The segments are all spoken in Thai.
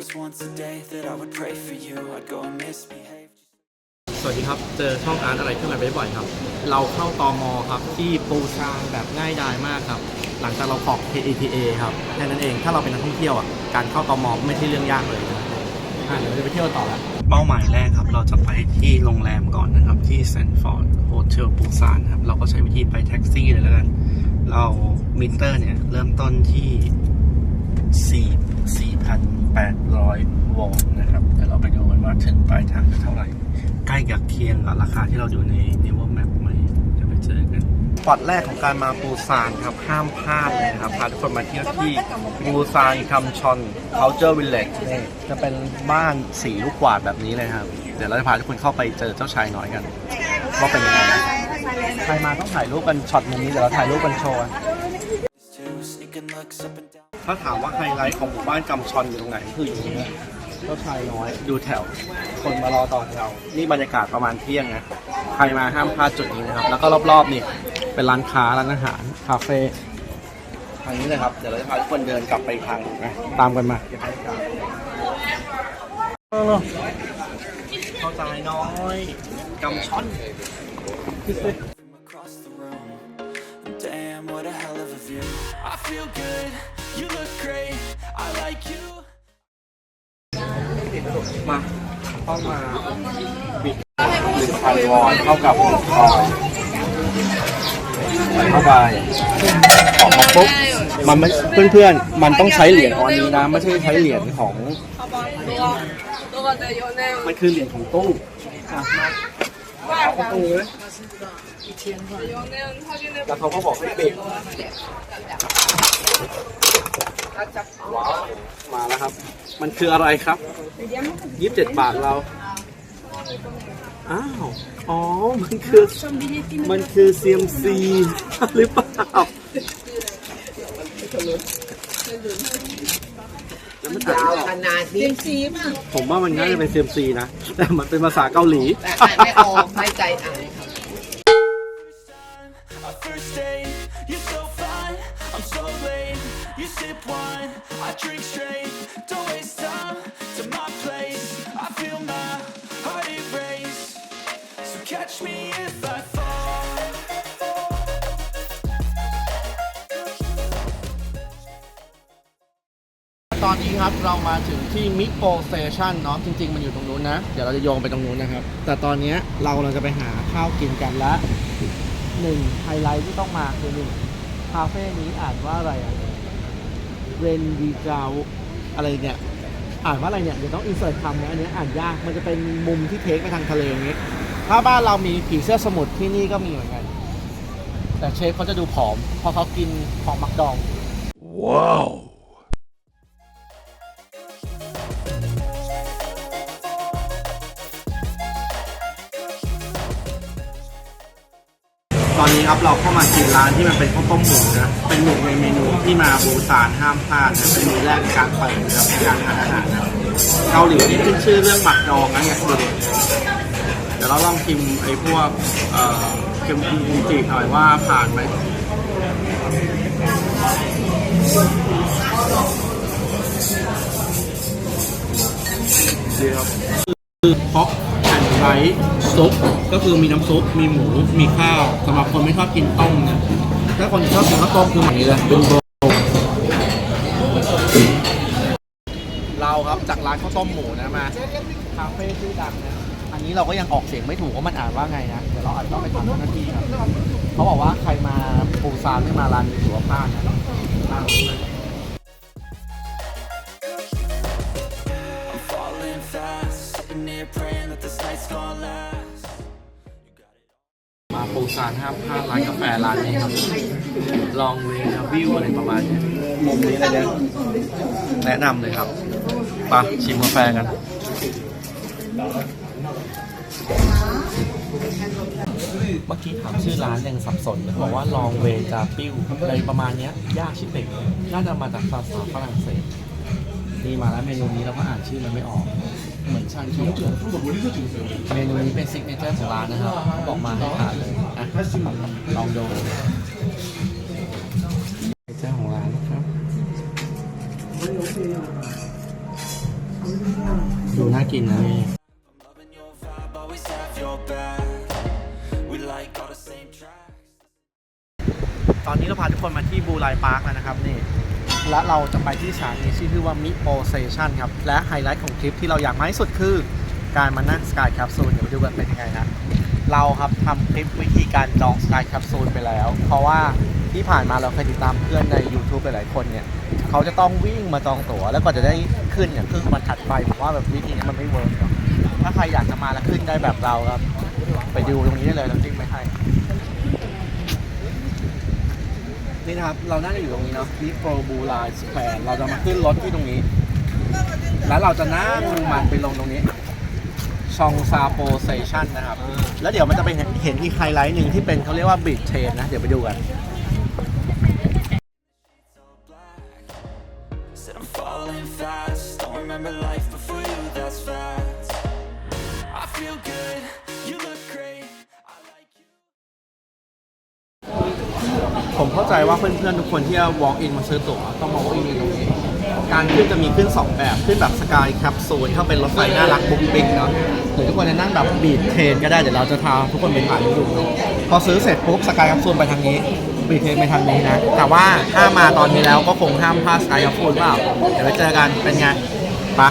was once a day that I would pray for you. I'd go and misbehave. สวัสดีครับ เจอช่องอาร์ตอะไรขึ้นมาบ่อยๆครับ เราเข้าตอมอครับที่ปูซานแบบง่ายดายมากครับ หลังจากเรากรอก KETA ครับแค่นั้นเอง ถ้าเราเป็นนักท่องเที่ยวอะ การเข้าตอมอไม่ใช่เรื่องยากเลยนะอะเดี๋ยวเราจะไปเที่ยวต่อแล้วเป้าหมายแรกครับ เราจะไปที่โรงแรมก่อนนะครับ ที่แซนฟอร์ดโฮเทลปูซานครับ เราก็ใช้วิธีไปแท็กซี่เลยแล้วกัน เรามิเตอร์เนี่ยเริ่มต้นที่ 4 4,800 วอนนะครับเดี๋ยวเราไปดูกันว่าถึงปลายทางจะเท่าไหร่ ใกล้กับเคียงกับราคาที่เราดูใน n e w Map ไหมเดี๋ยวไปเจอกันปอดแรกของการมาปูซานครับห้ามพลาดเลยนะครับพาทุกคนมาเที่ยวที่ปูซานคัมชอน Culture Village นี่จะเป็นบ้านสีลูกกวาดแบบนี้เลยครับ เดี๋ยวเราจะพาทุกคนเข้าไปเจอเจ้าชายน้อยกันว่าเป็นยังไงใครมาต้องถ่ายรูปกันช็อตมุมนี้เดี๋ยวเราถ่ายรูปกันโชว์ Two sneaking looks up and down. ถ้าถามว่าไฮไลท์ของหมู่บ้านกำชอนอยู่ตรงไหนคืออยู่ตรงนี้เจ้าชายน้อยดูแถว คนมารอต่อแถวนี่บรรยากาศประมาณเที่ยงนะใครมาห้ามพลาดจุดนี้นะครับ แล้วก็รอบๆนี่เป็นร้านค้าร้านอาหารคาเฟ่ทางนี้เลยครับ เดี๋ยวเราจะพาทุกคนเดินกลับไปอีกทางหนึ่งนะตามกันมาเดี๋ยวให้กันเข้าใจน้อยกำชอน From across the room. Damn, what a hell of a view. I feel good. You look great. I like you. มาเข้ามาบิดหนึ่งพันวอนเท่ากับหนึ่งคอยใส่เข้าไปออกมาปุ๊บมันไม่เพื่อนๆ มันต้องใช้เหรียญออนนี้นะ ไม่ใช่ใช้เหรียญของ มันคือเหรียญของตู้อะมาเอาเข้าตู้เลยแล้วเขาก็บอกให้เบรกว้าว มาแล้วครับ มันคืออะไรครับยี่สิบเจ็ดบาทเรา อ้าว อ๋อ มันคือ มันคือ CMC หรือเปล่า แล้วมันอ่านไม่ออกขนาดนี้ผมว่ามันน่าจะเป็น CMC นะ แต่มันเป็นภาษาเกาหลี แต่อ่านไม่ออกไม่ใจอ่าน Our first date, sip wine, I drink straight. Don't waste time to my place. I feel my heart erase. So catch me if I fall. ตอนนี้ครับเรามาถึงที่มิโปสเตชันเนาะจริง ๆ มันอยู่ตรงนู้นนะ เดี๋ยวเราจะโยงไปตรงนู้นนะครับ แต่ตอนเนี้ยเราเราจะไปหาข้าวกินกันละหนึ่งไฮไลท์ที่ต้องมาคือหนึ่งคาเฟ่นี้อ่านว่าอะไรอะ เรนดีกาวอะไรเนี่ย อ่านว่าอะไรเนี่ย เดี๋ยวต้องอินเสิร์ตคำนะอันนี้อ่านยาก มันจะเป็นมุมที่เทคไปทางทะเลอย่างงี้ ถ้าบ้านเรามีผีเสื้อสมุทรที่นี่ก็มีเหมือนกัน แต่เชฟเขาจะดูผอมเพราะเขากินของมักดอง ตอนนี้ครับเราเข้ามากินร้านที่มันเป็นข้าวต้มหมูนะ เป็นหนึ่งในเมนูที่มาบูซานห้ามพลาดนะเป็นเมนูแรกในการเปิดนะครับในการทานอาหารนะเกาหลีนี่ขึ้นชื่อเรื่องหมักดองนะเนี่ยดูดิเดี๋ยวเราลองชิมไอ้พวกเอ่อเค็มคุมจีหน่อยว่าผ่านไหมดีครับ คือมีน้ำซุป มีหมู มีข้าวสำหรับคนไม่ชอบกินต้มนะ ถ้าคนชอบกินข้าวต้มคือแบบนี้เลยเป็นโบเราครับจากร้านข้าวต้มหมูนะมาคาเฟ่ชื่อดังนะ อันนี้เราก็ยังออกเสียงไม่ถูกว่ามันอ่านว่าไงนะ เดี๋ยวเราอาจจะต้องไปถามเจ้าหน้าที่ครับเขาบอกว่าใครมาปูซานไม่มาร้านนี้ถือว่าพลาดนะร้านนี้ I'm falling fast. Sitting here praying that this night's gonna last. You got it. มาปูซานห้ามพลาดร้านกาแฟร้านนี้ครับ ลองเวนะวิวอะไรประมาณนี้มุมนี้เลยเนี่ยแนะนำเลยครับไปะชิมกาแฟกันเมื่อกี้ถามชื่อร้านยังสับสนเลยบอกว่าลองเวจาปิ้วอะไรประมาณเนี้ยยากชิบเป่งน่าจะมาจากภาษาฝรั่งเศสนี่มาแล้วเมนูนี้เราก็อ่านชื่อมันไม่ออก เหมือนชาเขียวเมนูนี้เป็นซิกเนเจอร์ของร้านนะครับเขาบอกมาให้ทานเลยอะลองดูซิกเนเจอร์ของร้านนะครับดูน่ากินนะนี่ ตอนนี้เราพาทุกคนมาที่บูไลพาร์คแล้วนะครับนี่ และเราจะไปที่สถานีที่ชื่อว่ามิโ o เซชันครับ และไฮไลท์ของทริปที่เราอยากมาที่สุดคือ การมานั่งสกายแคปซูลเดี๋ยวดูกันเป็นยังไงนะ เราครับทำคลิปวิธีการจองสกายแคปซูลไปแล้ว เพราะว่าที่ผ่านมาเราเคยติดตามเพื่อนใน YouTube หลายๆคนเนี่ย เขาจะต้องวิ่งมาจองตั๋ว แล้วก็จะได้ขึ้นอย่างครึ่งวันถัดไปผมว่าแบบวิธีนี้มันไม่เวิร์กถ้าใครอยากจะมาแล้วขึ้นได้แบบเราครับ ไปดูตรงนี้ได้เลยเราจิ้มไปให้ นี่นะครับ เราน่าจะอยู่ตรงนี้เนาะนี่โปรบูไลน์สแควร์เราจะมาขึ้นรถที่ตรงนี้ แล้วเราจะนั่งมันไปลงตรงนี้ ชองซาโปเซชันนะครับ แล้วเดี๋ยวมันจะไปเห็นเห็นอีกไฮไลท์หนึ่งที่เป็นเขาเรียกว่าบิดเทรนนะ เดี๋ยวไปดูกัน Said I'm falling fast. Don't remember life before เข้าใจว่าเพื่อนๆทุกคนที่จะ walk in มาซื้อตั๋วต้องมา walk in ตรงนี้การขึ้นจะมีขึ้น 2 แบบ ขึ้นแบบสกายแคปซูลเข้าเป็นรถไฟน่ารักบุ๊กบิ๊กเนาะหรือทุกคนจะนั่งแบบบีดเทรนก็ได้ เดี๋ยวเราจะพาทุกคนไปถ่ายให้ดูเนอะพอซื้อเสร็จปุ๊บสกายแคปซูลไปทางนี้บีดเทรนไปทางนี้นะ แต่ว่าถ้ามาตอนนี้แล้วก็คงห้ามพลาดสกายแคปซูลเปล่าเดี๋ยวไปเจอกันเป็นไงปะ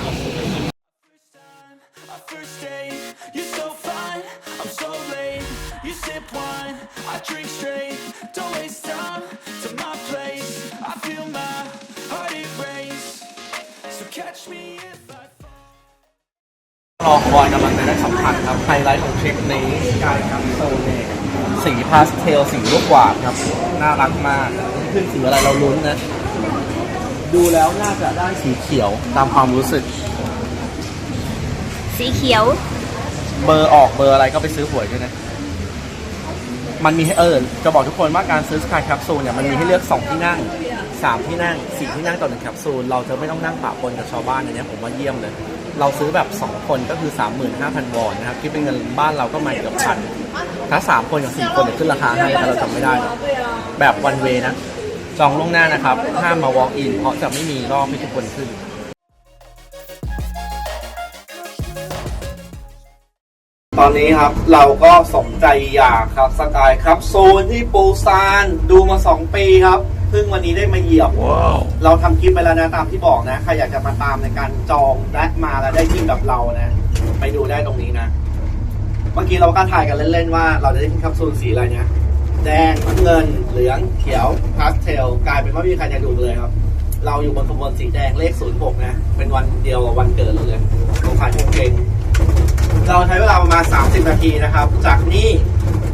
รอคอยกำลังจะได้สัมผัสครับ ไฮไลท์ของทริปนี้สกายแคปซูลเนี่ยสีพาสเทลสีลูกหวานครับ น่ารักมากขึ้นสีอะไรเราลุ้นนะ ดูแล้วน่าจะได้สีเขียวตามความรู้สึก สีเขียว เบอร์ออกเบอร์อะไรก็ไปซื้อหวยด้วยนะ มันมีให้เออจะบอกทุกคนว่าการซื้อสกายแคปซูลเนี่ยมันมีให้เลือก 2 ที่นั่ง 3 ที่นั่ง 4 ที่นั่งต่อหนึ่งแคปซูล เราจะไม่ต้องนั่งปะปนกับชาวบ้านอันเนี้ยผมว่าเยี่ยมเลย เราซื้อแบบ 2 คนก็คือ 35,000 วอนนะครับคิดเป็นเงินบ้านเราก็มาเกือบพันถ้า 3 คนกับ 4 คนเนี่ยขึ้นราคาให้แต่เราจำไม่ได้นะแบบวันเวนะ จองล่วงหน้านะครับห้ามมา walk in เพราะจะไม่มีรอบให้ทุกคนขึ้นตอนนี้ครับเราก็สมใจอยากครับสกายครับ โซนที่ปูซานดูมา 2 ปีครับ เพิ่งวันนี้ได้มาเหยียบ เราทำคลิปไปแล้วนะตามที่บอกนะ ใครอยากจะมาตามในการจองและมาแล้วได้ที่แบบเรานะ ไปดูได้ตรงนี้นะ เมื่อกี้เราก็ถ่ายกันเล่นๆว่า เราจะได้ที่แคับซูลสีอะไรเนี่ยแดงน้ำเงิน เหลือง เขียว พาสเทล กลายเป็นว่าไม่มีใครจะดูเลยครับ เราอยู่บนขบวนสีแดงเลข06นะ เป็นวันเดียวกับวันเกิดเราเลยของขายเพลงเราใช้เวลาประมาณ 30 นาทีนะครับ จากนี่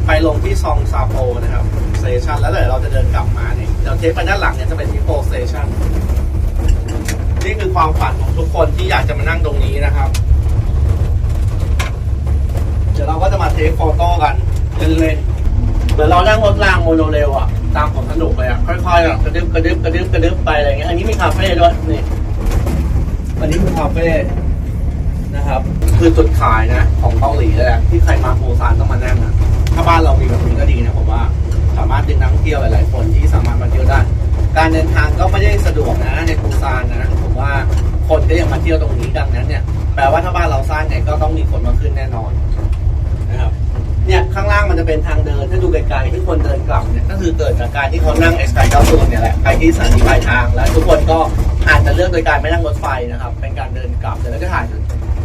ไปลงที่ซองซาโปนะครับ สเตชันแล้วเดี๋ยวเราจะเดินกลับมาเนี่ยเดี๋ยวเท ปไปด้านหลังเนี่ยจะเป็นที่โปสเตชันนี่คือความฝันของทุกคนที่อยากจะมานั่งตรงนี้นะครับ เดี๋ยวเราก็จะมาเทคโฟโต้กันเล่นๆเหมือนเรานั่งรถรางโมโนเรลอะตามผมสนุกเลยอะค่อยๆอะกระดึบกระดึบกระดึบกระดึบไปอะไรเงี้ยอันนี้มีคาเฟ่ด้วยนี่อันนี้คือคาเฟ่นะครับ คือจุดขายนะ ของเกาหลีเลยแหละที่ใครมาโพซานต้องมานั่งอะถ้าบ้านเรามีแบบนี้ก็ดีนะผมว่า สามารถดึงนักท่องเที่ยวหลายๆคน การเดินทางก็ไม่ได้สะดวกนะในปูซานนะผมว่าคนก็ยังมาเที่ยวตรงนี้ดังนั้นเนี่ยแปลว่าถ้าบ้านเราสร้างเนี่ยก็ต้องมีคนมาขึ้นแน่นอนนะครับเนี่ยข้างล่างมันจะเป็นทางเดินถ้าดูไกลๆที่คนเดินกลับเนี่ยก็คือเกิดจากการที่เขานั่งเอสไคเก้าสูเนี่ยแหละไปที่สถานีปลายทางแล้วทุกคนก็อาจจะเลือกโดยการไม่นั่งรถไฟนะครับ เป็นการเดินกลับเดี๋ยวเราจะถ่าย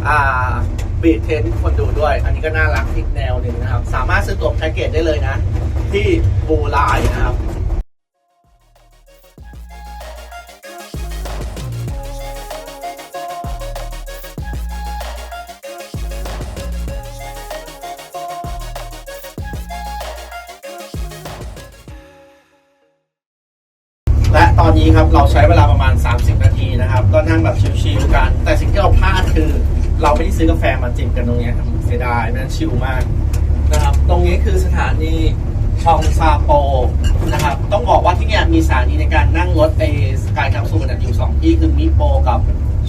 อ่าบีทเทนที่คนดูด้วย อันนี้ก็น่ารักอีกแนวหนึ่งนะครับ สามารถซื้อตั๋วแพ็กเกจได้เลยนะ ที่บูไลนะครับ กันตรงเนี้ยเสียดายนะชิลมากนะครับ ตรงนี้คือสถานีชองซาโปนะครับ ต้องบอกว่าที่เนี่ยมีสถานีในการนั่งรถไอสกายแคปซูลอยู่สองที่คือมิโปกับ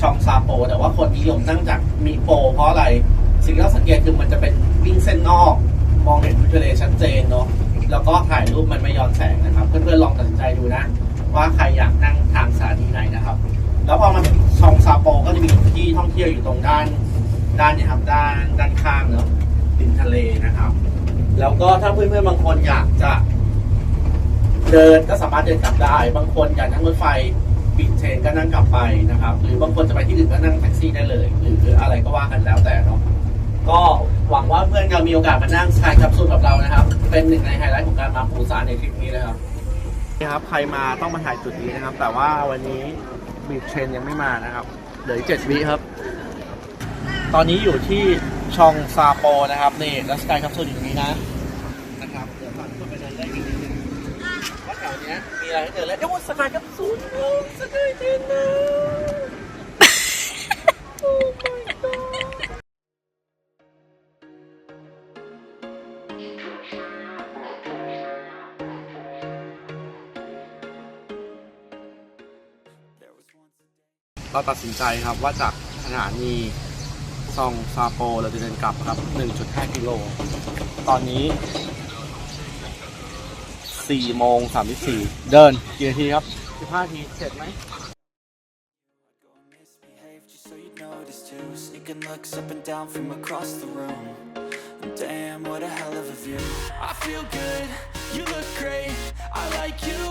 ชองซาโป แต่ว่าคนนิยมนั่งจากมิโป เพราะอะไรสิ่งที่เราสังเกตคือมันจะเป็นวิ่งเส้นนอก มองเห็นวิวทะเลชัดเจนเนาะแล้วก็ถ่ายรูปมันไม่ย้อนแสงนะครับ เพื่อนๆลองตัดสินใจดูนะ ว่าใครอยากนั่งทางสถานีไหนนะครับ แล้วพอมาถึงชองซาโปก็จะมีที่ท่องเที่ยวอยู่ตรงด้าน ด้านนี่ครับด้านด้านข้างเนอะริมทะเลนะครับ แล้วก็ถ้าเพื่อนๆบางคนอยากจะ เดินก็สามารถเดินกลับได้ บางคนอยากนั่งรถไฟปิดเทรนก็นั่งกลับไปนะครับ หรือบางคนจะไปที่อื่นก็นั่งแท็กซี่ได้เลย หรืออะไรก็ว่ากันแล้วแต่เนาะก็หวังว่าเพื่อนจะมีโอกาสมานั่งชายกับสูตรกับเรานะครับ เป็นหนึ่งในไฮไลท์ของการมาปูซานในทริปนี้เลยครับนี่ครับ ใครมาต้องมาถ่ายจุดนี้นะครับ แต่ว่าวันนี้บีทเทรนยังไม่มานะครับ เหลืออีกเจ็ดวิครับ ตอนนี้อยู่ที่ชองซาโปนะครับนี่แล้วสกายคัพซูลอยู่ตรงนี้นะนะครับเดี๋ยวก่อนขึ้นไปเดินเล่นอีกนิดนึงว่าแถวเนี้ยมีอะไรให้เดินเล่นเอ้ยสกายคัพซูลสกายเทนนะเราตัดสินใจครับว่าจากสถานี ซองซาโปเราจะเดินกลับครับ 1.5 กิโล ตอนนี้ 4 โมง 34 เดินกี่นาทีครับ 15นาที เสร็จไหม Go and misbehave just so you notice too Sneaking looks up and down from across the room And damn, what a hell of a view I feel good, you look great I like you,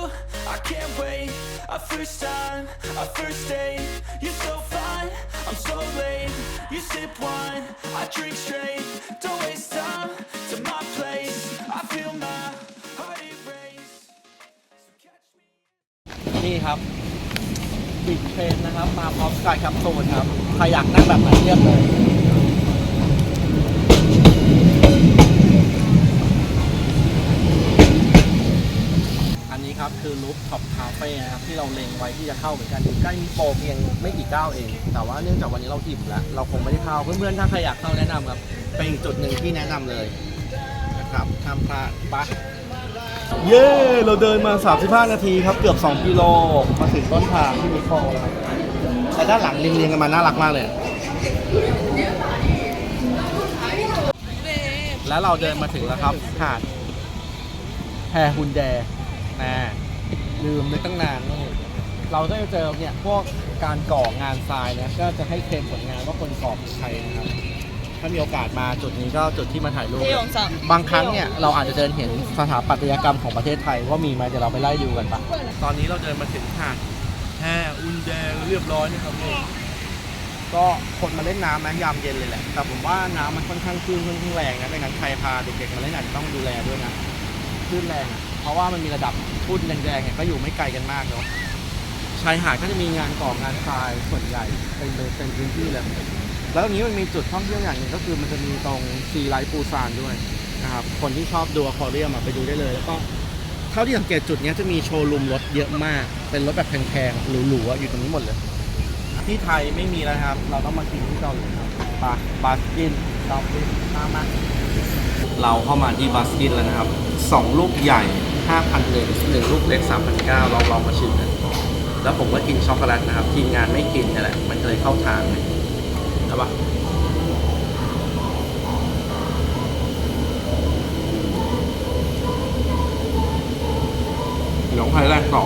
I can't wait A first time, a first date You're so fine, I'm so late You sip wine, I drink straight Don't waste time to my place I feel my heart erase So catch me นี่ครับบิดเทรนนะครับ มาพร้อมสกายแคัพโซนครับ ใครอยากนั่งแบบไหนเลือกเลย อั นนี้ครับ คือลุฟท็อปคาเฟ่นะครับที่เราเล็งไว้ที่จะเข้าเหมือนกันอยู่ใกล้มิโปรเพียงไม่กี่ก้าวเอง แต่ว่าเนื่องจากวันนี้เราอิ่มแล้ว เราคงไม่ได้เข้า เพื่อนๆถ้าใครอยากเข้าแนะนำครับ เป็นอีกจุดหนึ่งที่แนะนำเลยนะครับห้ามพลาดปะเย้ เราเดินมา 35 นาทีครับ เกือบ 2 กิโล มาถึงต้นทางที่มิโคแล้วครับแต่ด้านหลังเรียงๆกันมาน่ารักมากเลย แล้วเราเดินมาถึงแล้วครับหาดแพฮุนแด นะลืมนึกตั้งนานนี่เราก็จะเจอเนี่ยพวกการก่องานทรายเนี่ยก็จะให้เคลมผลงานว่าคนก่อเป็นใครนะครับ ถ้ามีโอกาสมาจุดนี้ก็จุดที่มาถ่ายรูปบางครั้งเนี่ยเราอาจจะเดินเห็นสถาปัตยกรรมของประเทศไทยว่ามีไหมเดี๋ยวเราไปไล่ดูกันปะตอนนี้เราเดินมาถึงหาดแห่อุนแดเรียบร้อยนะครับนี่ก็คนมาเล่นน้ำนะยามเย็นเลยแหละ แต่ผมว่าน้ำมันค่อนข้างคลื่นค่อนข้างแรงนะดังนั้นใครพาเด็กๆมาเล่นอาจจะต้องดูแลด้วยนะคลื่นแรงอะ เพราะว่ามันมีระดับทุ่นแดงๆเนี่ยก็อยู่ไม่ไกลกันมากเนาะชายหาดก็จะมีงานก่องานทรายส่วนใหญ่เป็นเป็นพื้นที่เลยแล้วตรงนี้มันมีจุดท่องเที่ยวอย่างหนึ่งก็คือมันจะมีตรงซีไลท์ปูซานด้วยนะครับคนที่ชอบดูอควาเรียมไปดูได้เลย แล้วก็เท่าที่สังเกตจุดเนี้ยจะมีโชว์รูมรถเยอะมาก เป็นรถแบบแพงๆหรูๆอยู่ตรงนี้หมดเลย ที่ไทยไม่มีแล้วนะครับ เราต้องมากินที่เกาหลีครับปาบาสกินซอฟต์ตามา เราเข้ามาที่บาสกินแล้วนะครับสองลูกใหญ่ 5,000เลยหนึ่งลูกเล็ก 3,900ลองลองมาชิมกันแล้วผมก็กินช็อกโกแลตนะครับ ทีมงานไม่กินนี่แหละ มันเลยเข้าทางเลยใช่ปะเดี๋ยวไปแรกต่อ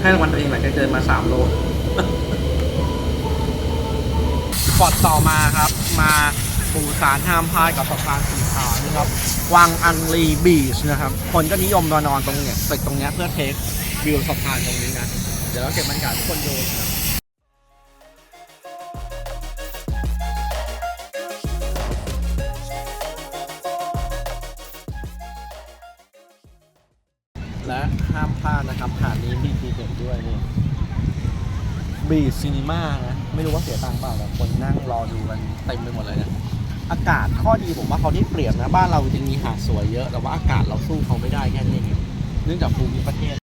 ให้รางวัลตัวเองหน่อยแค่เดินมาสามโลปอดต่อมาครับ มา ปูสารห้ามพลาดกับสะพานสีขาวนะครับวังอังรีบีชนะครับ คนก็นิยมมานอนตรงเนี้ยตึกตรงเนี้ยเพื่อเทควิวสะพานตรงนี้นะ เดี๋ยวเราเก็บบรรยากาศทุกคนดูนะครับและห้ามพลาดนะครับหาดนี้มีทีเด็ดด้วยนี่บีซีนีมานะ ไม่รู้ว่าเสียตังค์เปล่าแต่คนนั่งรอดูกันเต็มไปหมดเลยนะ อากาศข้อดีผมว่าเขาที่เปรียบนะบ้านเราจริงมีหาดสวยเยอะ แต่ว่าอากาศเราสู้เขาไม่ได้แค่นี้เองเนื่องจากภูมิประเทศ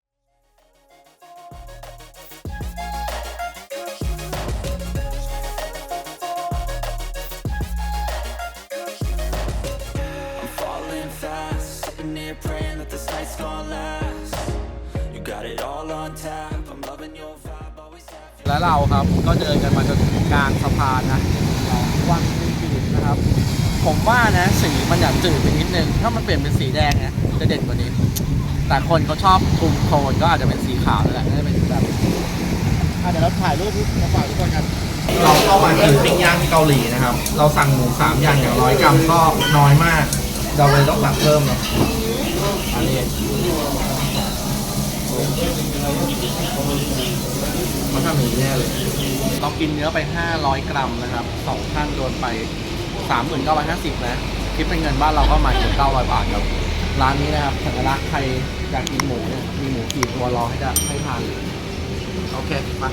I'm falling fast, sitting here praying that this night's gonna last. You got it all on tap, I'm loving your vibe, always have. และเราครับก็เดินกันมาจนถึงกลางสะพานนะวังรีบีช นะครับ ผมว่านะสีมันอยากจืดไปนิดนึง ถ้ามันเปลี่ยนเป็นสีแดงนะจะเด่นกว่านี้ แต่คนเขาชอบทูมโทนก็อาจจะเป็นสีขาวนั่นแหละน่าจะเป็นแบบอะเดี๋ยวเราถ่ายรูปมาฝากทุกคนกัน เราเข้ามากินปิ้งย่างที่เกาหลีนะครับ เราสั่งหมูสามอย่างอย่างร้อยกรัมก็น้อยมาก เราเลยต้องสั่งเพิ่มเนาะอันนี้มันทำอย่างนี้แน่เลย เรากินเนื้อไป 500 กรัมนะครับสองท่านโดนไป 3950นะคิดเป็นเงินบ้านเราก็มาถึง900 บาทครับร้านนี้นะครับสัญลักษณ์ใครอยากกินหมูเนี่ยมีหมูกี่ตัวรอให้ได้ให้ทานโอเคมา